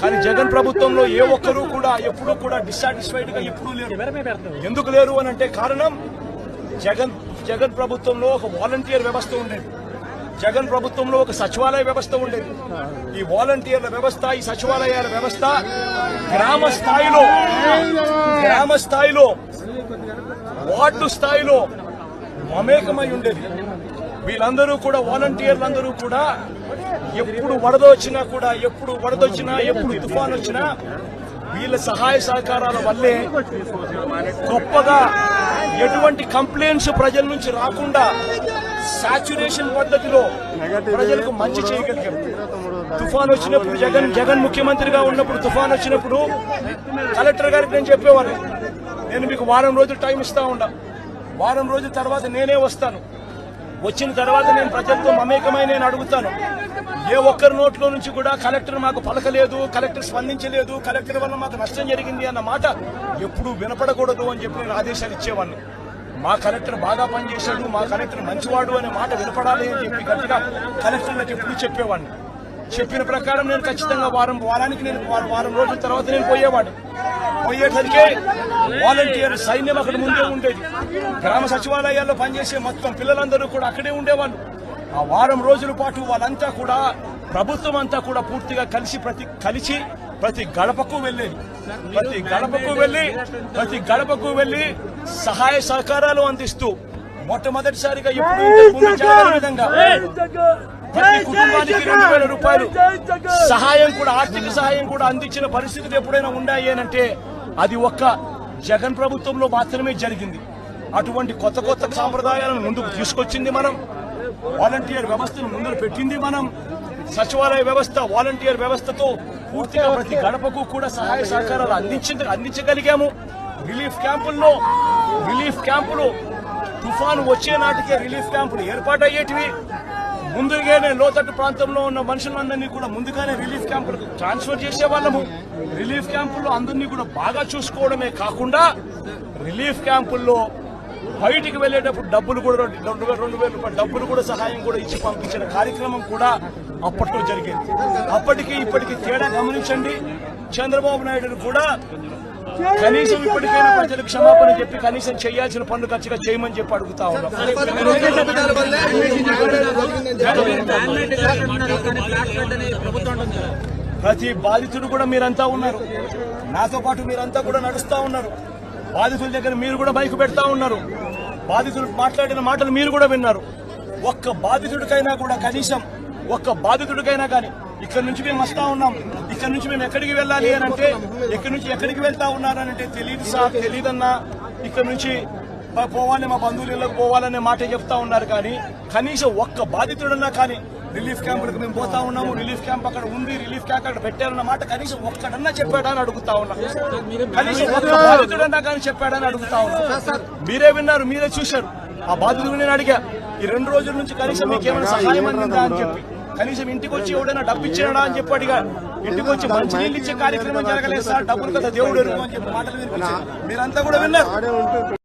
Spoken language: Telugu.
కానీ జగన్ ప్రభుత్వంలో ఏ ఒక్కరూ కూడా ఎప్పుడూ కూడా డిస్సాటిస్ఫైడ్గా ఎప్పుడూ లేరు. ఎందుకు లేరు అని అంటే కారణం జగన్ జగన్ ప్రభుత్వంలో ఒక వాలంటీర్ వ్యవస్థ ఉండేది. జగన్ ప్రభుత్వంలో ఒక సచివాలయ వ్యవస్థ ఉండేది. ఈ వాలంటీర్ల వ్యవస్థ ఈ సచివాలయాల వ్యవస్థ గ్రామ స్థాయిలో గ్రామ స్థాయిలో వార్డు స్థాయిలో మమేకమై ఉండేది. వీళ్ళందరూ కూడా వాలంటీర్లందరూ కూడా ఎప్పుడు వరద వచ్చినా కూడా ఎప్పుడు వరద వచ్చినా ఎప్పుడు తుఫాన్ వచ్చినా వీళ్ళ సహాయ సహకారాల వల్లే గొప్పగా ఎటువంటి కంప్లైంట్స్ ప్రజల నుంచి రాకుండా సాచురేషన్ పద్ధతిలో ప్రజలకు మంచి చేయగలిగారు తుఫాన్ వచ్చినప్పుడు జగన్ జగన్ ముఖ్యమంత్రిగా ఉన్నప్పుడు తుఫాన్ వచ్చినప్పుడు కలెక్టర్ గారికి నేను చెప్పేవారు నేను మీకు వారం రోజులు టైం ఇస్తా ఉండా. వారం రోజుల తర్వాత నేనే వస్తాను. వచ్చిన తర్వాత నేను ప్రజలతో మమేకమై నేను అడుగుతాను. ఏ ఒక్కరి నోట్లో నుంచి కూడా కలెక్టర్ మాకు పలకలేదు కలెక్టర్ స్పందించలేదు కలెక్టర్ వల్ల మాకు నష్టం జరిగింది అన్న మాట ఎప్పుడూ వినపడకూడదు అని చెప్పి నేను ఆదేశాలు ఇచ్చేవాడిని. మా కలెక్టర్ బాగా పనిచేశాడు మా కలెక్టర్ మంచివాడు అనే మాట వినపడాలి అని చెప్పి గట్టిగా కలెక్టర్లకు ఎప్పుడు చెప్పేవాడిని. చెప్పిన ప్రకారం నేను ఖచ్చితంగా వారం వారానికి నేను వారం రోజుల తర్వాత నేను పోయేవాడు పోయేసరికి వాలంటీర్ సైన్యం అక్కడ ముందే ఉండేది. గ్రామ సచివాలయాల్లో పనిచేసే మొత్తం పిల్లలందరూ కూడా అక్కడే ఉండేవాళ్ళు. ఆ వారం రోజుల పాటు వాళ్ళంతా కూడా ప్రభుత్వం అంతా కూడా పూర్తిగా కలిసి ప్రతి కలిసి ప్రతి గడపకు వెళ్ళేది ప్రతి గడపకు వెళ్ళి ప్రతి గడపకు వెళ్ళి సహాయ సహకారాలు అందిస్తూ మొట్టమొదటిసారిగా ఎప్పుడు విధంగా ప్రతి కుటుంబానికి రెండు వేల రూపాయలు. సహాయం కూడా ఆర్థిక సహాయం కూడా అందించిన పరిస్థితులు ఎప్పుడైనా ఉన్నాయి అంటే అది ఒక్క జగన్ ప్రభుత్వంలో మాత్రమే జరిగింది. అటువంటి కొత్త కొత్త సాంప్రదాయాలను ముందుకు తీసుకొచ్చింది మనం. వాలంటీర్ వ్యవస్థను ముందు పెట్టింది మనం. సచివాలయ వ్యవస్థ వాలంటీర్ వ్యవస్థతో పూర్తిగా ప్రతి గడపకు కూడా సహాయ సహకారాలు అందించింది అందించగలిగాము. రిలీఫ్ క్యాంపుల్లో రిలీఫ్ క్యాంపులు తుఫాను వచ్చే నాటికే రిలీఫ్ క్యాంపులు ఏర్పాటయ్యేటివి. ముందుగానే లోతట్టు ప్రాంతంలో ఉన్న మనుషులందరినీ కూడా ముందుగానే రిలీఫ్ క్యాంపులకు ట్రాన్స్ఫర్ చేసే వాళ్ళము రిలీఫ్ క్యాంపుల్లో అందరినీ కూడా బాగా చూసుకోవడమే కాకుండా రిలీఫ్ క్యాంపుల్లో బయటికి వెళ్ళేటప్పుడు డబ్బులు కూడా రెండు వేల రెండు వేల రూపాయల డబ్బులు కూడా సహాయం కూడా ఇచ్చి పంపించిన కార్యక్రమం కూడా అప్పట్లో జరిగేది. అప్పటికి ఇప్పటికి తేడా గమనించండి. చంద్రబాబు నాయుడు కూడా కనీసం ఇప్పటికైనా ప్రజలు క్షమాపణ చెప్పి కనీసం చేయాల్సిన పనులు ఖచ్చితంగా చేయమని చెప్పి అడుగుతా ఉన్నాం. ప్రతి బాధితుడు కూడా మీరంతా ఉన్నారు. నాతో పాటు మీరంతా కూడా నడుస్తా ఉన్నారు. బాధితుల దగ్గర మీరు కూడా బైక్ పెడతా ఉన్నారు. బాధితులు మాట్లాడిన మాటలు మీరు కూడా విన్నారు. ఒక్క బాధితుడికైనా కూడా కనీసం ఒక్క బాధితుడికైనా కానీ ఇక్కడ నుంచి మేము వస్తా ఉన్నాం. ఇక్కడ నుంచి మేము ఎక్కడికి వెళ్ళాలి అని అంటే ఇక్కడ నుంచి ఎక్కడికి వెళ్తా ఉన్నారని అంటే తెలియదు సార్ తెలియదన్నా ఇక్కడ నుంచి పోవాలి మా బంధువులు ఇళ్ళకి పోవాలనే మాట చెప్తా ఉన్నారు కానీ కనీసం ఒక్క బాధితుడన్నా కానీ రిలీఫ్ క్యాంపులకు మేము పోతా ఉన్నాము. రిలీఫ్ క్యాంప్ అక్కడ ఉంది రిలీఫ్ క్యాంప్ అక్కడ పెట్టారన్న మాట కనీసం ఒక్కడన్నా చెప్పాడా అని అడుగుతా ఉన్నా. కనీసం ఒక్క బాధితుడన్నా కానీ చెప్పాడని అడుగుతా ఉన్నా. మీరే విన్నారు మీరే చూశారు. ఆ బాధితుడు నేను అడిగా. ఈ రెండు రోజుల నుంచి కనీసం మీకు ఏమైనా సహాయం అందిందా అని చెప్పి. కనీసం ఇంటికి వచ్చి ఎవడైనా డబ్బు ఇచ్చినాడా అని చెప్పి అడిగా. ఇంటికి వచ్చి మంచి నీళ్ళు ఇచ్చే కార్యక్రమం జరగలేదు సార్ డబ్బులు కదా దేవుడు అని చెప్పి మాటలు మీరంతా కూడా విన్నారు.